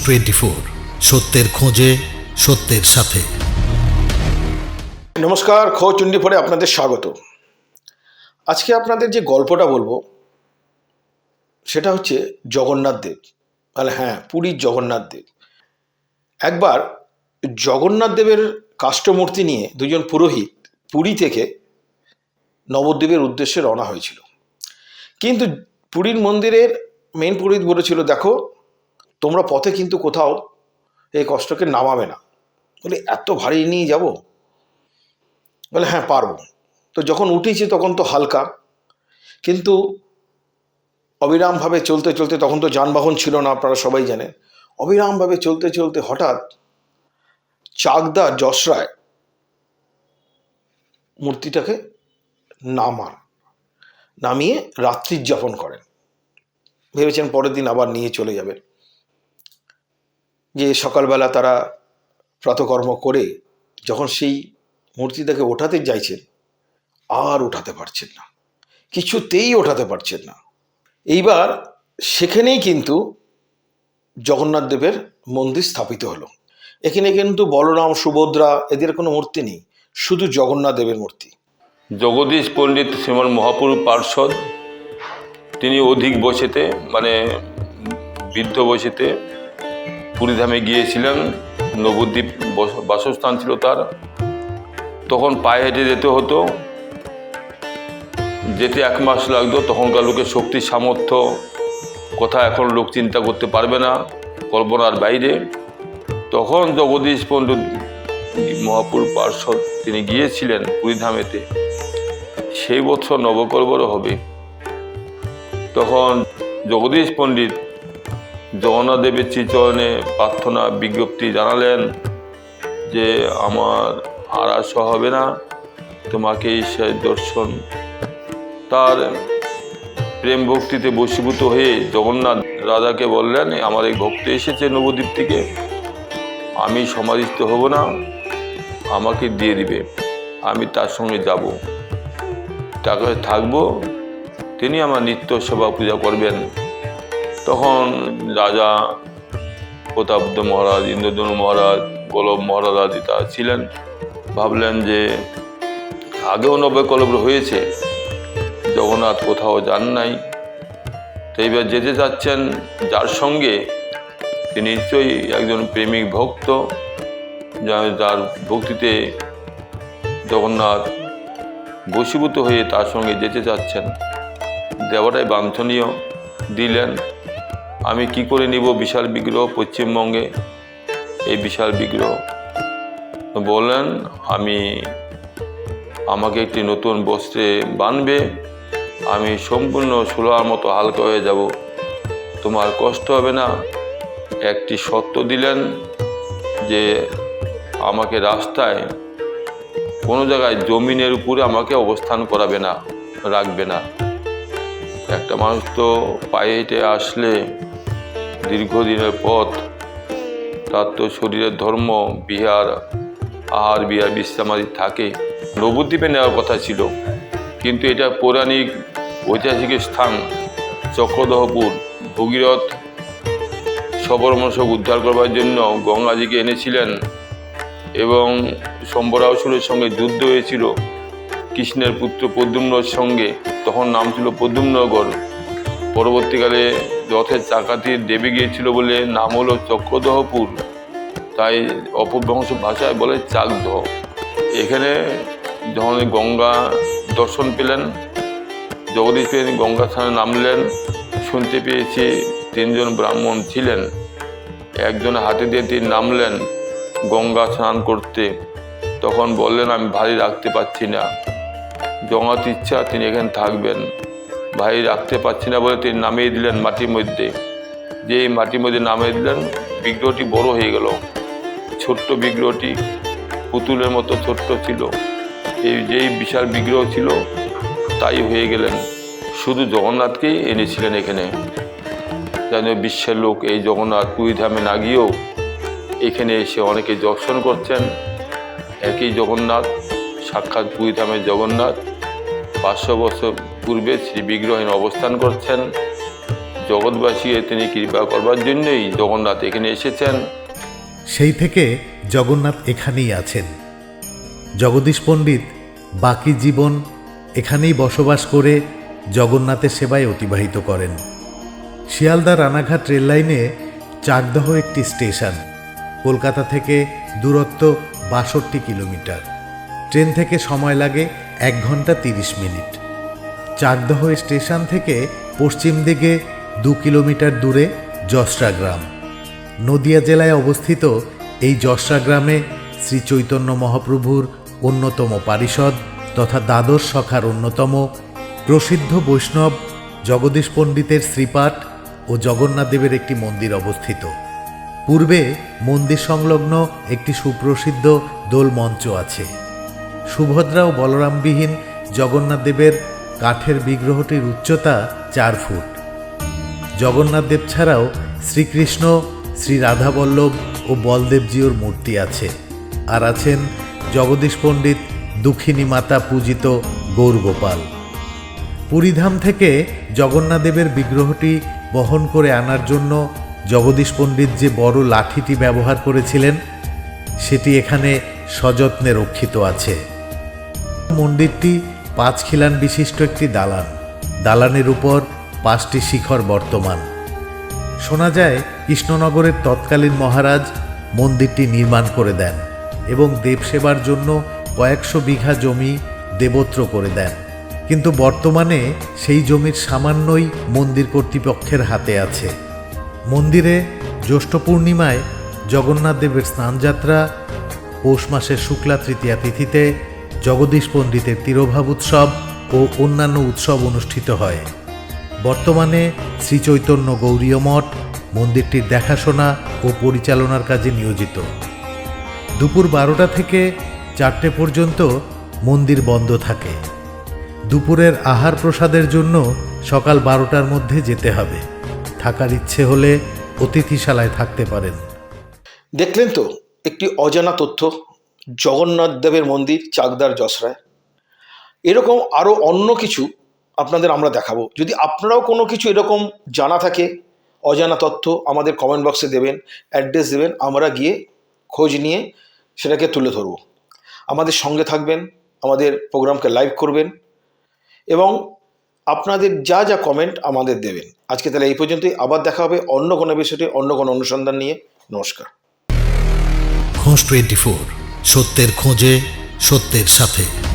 Twenty four সত্যের খোঁজে, সত্যের সাথে। নমস্কার, খোঁজ চুন্ডি পরে আপনাদের স্বাগত। আজকে আপনাদের যে গল্পটা বলব, সেটা হচ্ছে জগন্নাথ দেব। তাহলে হ্যাঁ পুরীর জগন্নাথ দেব। একবার জগন্নাথ দেবের কাষ্ঠমূর্তি নিয়ে দুজন পুরোহিত পুরী থেকে নবদ্বীপের উদ্দেশ্যে রওনা হয়েছিল। কিন্তু পুরীর মন্দিরের মেন পুরোহিত বলেছিল, দেখো তোমরা পথে কিন্তু কোথাও এই কষ্টকে নামাবে না। বলে, এত ভারী নিয়ে যাব? বলে হ্যাঁ পারব। তো যখন উঠেছি তখন তো হালকা। কিন্তু অবিরামভাবে চলতে চলতে তখন তো যানবাহন ছিল না, আপনারা সবাই জানেন। অবিরামভাবে চলতে চলতে হঠাৎ চাকদা যশরায় মূর্তিটাকে নামান নামিয়ে রাত্রি যাপন করেন। ভেবেছেন পরের দিন আবার নিয়ে চলে যাবেন। যে সকালবেলা তারা প্রাতকর্ম করে যখন সেই মূর্তিটাকে ওঠাতে চাইছেন, আর ওঠাতে পারছেন না। কিছুতেই ওঠাতে পারছেন না। এইবার সেখানেই কিন্তু জগন্নাথ দেবের মন্দির স্থাপিত হলো। এখানে কিন্তু বলরাম, সুভদ্রা এদের কোনো মূর্তি নেই, শুধু জগন্নাথ দেবের মূর্তি। জগদীশ পণ্ডিত শ্রীমান মহাপুরুষ পার্ষদ তিনি অধিক বসেতে মানে বৃদ্ধ বসেতে পুরীধামে গিয়েছিলেন, নবদ্বীপ বাসস্থান ছিল তার। তখন পায়ে হেঁটে যেতে হতো। যেতে এক মাস লাগতো, তখনকার লোকের শক্তি, সামর্থ্য কথা এখন লোক চিন্তা করতে পারবে না, কল্পনার বাইরে। তখন জগদীশ পণ্ডিত মহাপুর পার্শ্বদ তিনি গিয়েছিলেন পুরীধামেতে। সেই বছর নবকলবর হবে। তখন জগদীশ পণ্ডিত জগন্নাথ দেবের শ্রীচরণে প্রার্থনা, বিজ্ঞপ্তি জানালেন যে, আমার আর আসা হবে না, তোমাকে ঈশ্বরের দর্শন, তার প্রেম ভক্তিতে বশীভূত হয়ে জগন্নাথ রাজাকে বললেন, আমার এই ভক্ত এসেছে নবদ্বীপ থেকে আমি সমাধিস্থ হব না, আমাকে দিয়ে দিবে, আমি তার সঙ্গে যাব। তাকে থাকব, তিনি আমার নিত্য সেবা পূজা করবেন। তখন রাজা প্রতাপদ মহারাজ, ইন্দ্রধনু মহারাজ গোলব মহারাজ আদি তারা ছিলেন। ভাবলেন যে আগেও নবকলব্র হয়েছে, জগন্নাথ কোথাও যান নাই। তো এইবার যেতে চাচ্ছেন, যার সঙ্গে তিনি নিশ্চয়ই একজন প্রেমিক ভক্ত, যা- যার ভক্তিতে জগন্নাথ বশীভূত হয়ে তার সঙ্গে যেতে চাচ্ছেন। দেওয়াটাই বাঞ্ছনীয় দিলেন। আমি কি করে নিব বিশাল বিগ্রহ পশ্চিমবঙ্গে? এই বিশাল বিগ্রহ। বললেন, আমি, আমাকে একটি নতুন বস্ত্রে বানবে। আমি সম্পূর্ণ সোলার মতো হালকা হয়ে যাব। তোমার কষ্ট হবে না। একটি সত্য দিলেন যে আমাকে রাস্তায় কোনো জায়গায় জমিনের উপরে আমাকে অবস্থান করাবে না, রাখবে না। একটা মানুষ তো পায়ে হেঁটে আসলে দীর্ঘদিনের পথ, তার তো শরীরের ধর্ম, বিহার, আহার, বিহার বিশ্রামাদি থাকে। নবদ্বীপে নেওয়ার কথা ছিল। কিন্তু এটা পৌরাণিক, ঐতিহাসিক স্থান, চক্রদহপুর, ভগীরথ সবরমশক উদ্ধার করবার জন্য গঙ্গাজিকে এনেছিলেন এবং শম্বরাসুরের সঙ্গে যুদ্ধ হয়েছিল। কৃষ্ণের পুত্র প্রদ্যুম্নর সঙ্গে, তখন নাম ছিল প্রদ্যুম্নগর পরবর্তীকালে রথের চাকাতি দেবে গিয়েছিল বলে নাম হলো চক্রদহপুর। তাই অপভ্রংশ ভাষায় বলে চাকদহ। এখানে যখন গঙ্গা দর্শন পেলেন, জগদীশ গঙ্গা স্থানে নামলেন, শুনতে পেয়েছি তিনজন ব্রাহ্মণ ছিলেন। একজন হাতে দিয়ে তিনি নামলেন গঙ্গা স্নান করতে। তখন বললেন, আমি ভারী রাখতে পারছি না। জমাত ইচ্ছা তিনি এখানে থাকবেন। ভাই রাখতে পারছি না বলে তিনি নামিয়ে দিলেন মাটির মধ্যে। যেই মাটির মধ্যে নামিয়ে দিলেন, বিগ্রহটি বড় হয়ে গেল। ছোট্ট বিগ্রহটি পুতুলের মতো ছোট্ট ছিল। এই যেই বিশাল বিগ্রহ ছিল, তাই হয়ে গেলেন। শুধু জগন্নাথকেই এনেছিলেন এখানে। যেন বিশ্বের লোক এই জগন্নাথ পুরীধামে না গিয়েও এখানে এসে অনেকে দর্শন করছেন। একই জগন্নাথ, সাক্ষাৎ পুরীধামের জগন্নাথ, পাঁচশো বছর পূর্বে শ্রী বিগ্রহীন অবস্থান করছেন। জগৎবাসী তিনি কৃপা করবার জন্যই জগন্নাথ এখানে এসেছেন। সেই থেকে জগন্নাথ এখানেই আছেন। জগদীশ পণ্ডিত বাকি জীবন এখানেই বসবাস করে জগন্নাথের সেবায় অতিবাহিত করেন। শিয়ালদা রানাঘাট রেললাইনে চাকদহ একটি স্টেশন, কলকাতা থেকে দূরত্ব বাষট্টি কিলোমিটার। ট্রেন থেকে সময় লাগে এক ঘণ্টা তিরিশ মিনিট। চাকদহ স্টেশন থেকে পশ্চিম দিকে দু কিলোমিটার দূরে যশরা গ্রাম। নদিয়া জেলায় অবস্থিত এই যশরা গ্রামে শ্রী চৈতন্য মহাপ্রভুর অন্যতম পারিষদ তথা দ্বাদশ শাখার অন্যতম প্রসিদ্ধ বৈষ্ণব জগদীশ পণ্ডিতের শ্রীপাঠ ও জগন্নাথদেবের একটি মন্দির অবস্থিত। পূর্বে মন্দির সংলগ্ন একটি সুপ্রসিদ্ধ দোল মঞ্চ আছে। সুভদ্রা ও বলরামবিহীন জগন্নাথদেবের কাঠের বিগ্রহটির উচ্চতা চার ফুট। জগন্নাথদেব ছাড়াও শ্রীকৃষ্ণ, শ্রী রাধাবল্লভ ও বলদেবজিওর মূর্তি আছে আর আছেন জগদীশ পণ্ডিত দুঃখিনী মাতা পূজিত গৌরগোপাল। পুরীধাম থেকে জগন্নাথদেবের বিগ্রহটি বহন করে আনার জন্য জগদীশ পণ্ডিত যে বড় লাঠিটি ব্যবহার করেছিলেন, সেটি এখানে সযত্নে রক্ষিত আছে। মন্দিরটি পাঁচ খিলান বিশিষ্ট একটি দালান। দালানের উপর পাঁচটি শিখর বর্তমান। শোনা যায়, কৃষ্ণনগরের তৎকালীন মহারাজ মন্দিরটি নির্মাণ করে দেন এবং দেবসেবার জন্য কয়েকশো বিঘা জমি দেবত্র করে দেন। কিন্তু বর্তমানে সেই জমির সামান্যই মন্দির কর্তৃপক্ষের হাতে আছে। মন্দিরে জ্যৈষ্ঠ পূর্ণিমায় জগন্নাথ দেবের স্নানযাত্রা, পৌষ মাসের শুক্লা তৃতীয়া তিথিতে জগদীশ পণ্ডিতের তিরোভাব উৎসব ও অন্যান্য উৎসব অনুষ্ঠিত হয়। বর্তমানে শ্রী চৈতন্য গৌরীয় মঠ, মন্দিরটির দেখাশোনা ও পরিচালনার কাজে নিয়োজিত। দুপুর বারোটা থেকে চারটে পর্যন্ত মন্দির বন্ধ থাকে। দুপুরের আহার প্রসাদের জন্য সকাল বারোটার মধ্যে যেতে হবে। থাকার ইচ্ছে হলে অতিথিশালায় থাকতে পারেন। দেখলেন তো, একটি অজানা তথ্য। জগন্নাথ দেবের মন্দির, চাকদার যশরায়। এরকম আরও অন্য কিছু আপনাদের আমরা দেখাবো। যদি আপনারাও কোনো কিছু এরকম জানা থাকে, অজানা তথ্য আমাদের কমেন্ট বক্সে দেবেন অ্যাড্রেস দেবেন, আমরা গিয়ে খোঁজ নিয়ে সেটাকে তুলে ধরবো। আমাদের সঙ্গে থাকবেন, আমাদের প্রোগ্রামকে লাইভ করবেন এবং আপনাদের যা যা কমেন্ট আমাদের দেবেন। আজকে তাহলে এই পর্যন্তই, আবার দেখা হবে অন্য কোনো বিষয়টি অন্য কোনো অনুসন্ধান নিয়ে। নমস্কার। টোয়েন্টি ফোর সত্যের খোঁজে সত্যের সাথে।